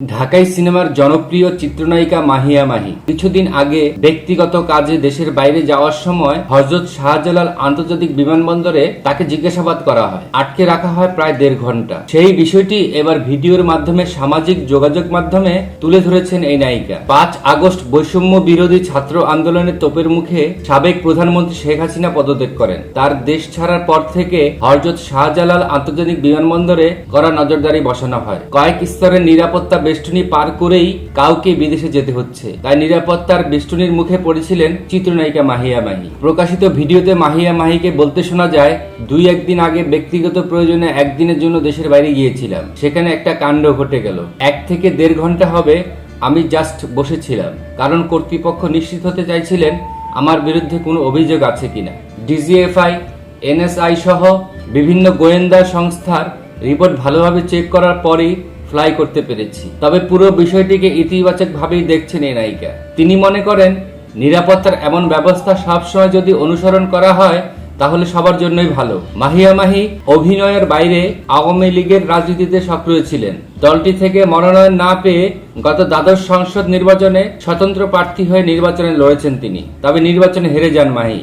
ঢাকাই সিনেমার জনপ্রিয় চিত্রনায়িকা মাহিয়া মাহি। কিছুদিন আগে ব্যক্তিগত কাজে দেশের বাইরে যাওয়ার সময় হজরত শাহজালাল আন্তর্জাতিক বিমানবন্দরে তাকে জিজ্ঞাসাবাদ করা হয়। আটকে রাখা হয় প্রায় দেড় ঘণ্টা। সেই বিষয়টি এবার ভিডিওর মাধ্যমে সামাজিক যোগাযোগ মাধ্যমে তুলে ধরেছেন এই নায়িকা। পাঁচ আগস্ট বৈষম্য বিরোধী ছাত্র আন্দোলনের তোপের মুখে সাবেক প্রধানমন্ত্রী শেখ হাসিনা পদত্যাগ করেন। তার দেশ ছাড়ার পর থেকে হরজত শাহজালাল আন্তর্জাতিক বিমানবন্দরে কড়া নজরদারি বসানো হয়। কয়েক স্তরের নিরাপত্তা বেষ্টনী পার করেই কাউকে বিদেশে যেতে হচ্ছে। তাই নিরাপত্তার বেষ্টনীর মুখে পড়েছিলেন চিত্রনায়িকা মাহিয়া মাহি। প্রকাশিত ভিডিওতে মাহিয়া মাহিকে বলতে শোনা যায়, দুই একদিন আগে ব্যক্তিগত প্রয়োজনে একদিনের জন্য দেশের বাইরে গিয়েছিলাম। সেখানে একটা কাণ্ড ঘটে গেল। এক থেকে দেড় ঘণ্টা হবে আমি জাস্ট বসেছিলাম। কারণ কর্তৃপক্ষ নিশ্চিত হতে চাইছিলেন আমার বিরুদ্ধে কোনো অভিযোগ আছে কিনা। ডিজিএফআই, এনএসআই সহ বিভিন্ন গোয়েন্দা সংস্থার রিপোর্ট ভালোভাবে চেক করার পরেই ফ্লাই করতে পেরেছি। তবে পুরো বিষয়টিকে ইতিবাচকভাবেই দেখছেন এই নায়িকা। তিনি মনে করেন, নিরাপত্তার এমন ব্যবস্থা সবসময় যদি অনুসরণ করা হয়, তাহলে সবার জন্যই ভালো। মাহিয়া মাহি অভিনয়ের বাইরে আওয়ামী লীগের রাজনীতিতে সক্রিয় ছিলেন। দলটি থেকে মনোনয়ন না পেয়ে গত দ্বাদশ সংসদ নির্বাচনে স্বতন্ত্র প্রার্থী হয়ে নির্বাচনে লড়েছেন তিনি। তবে নির্বাচনে হেরে যান মাহি।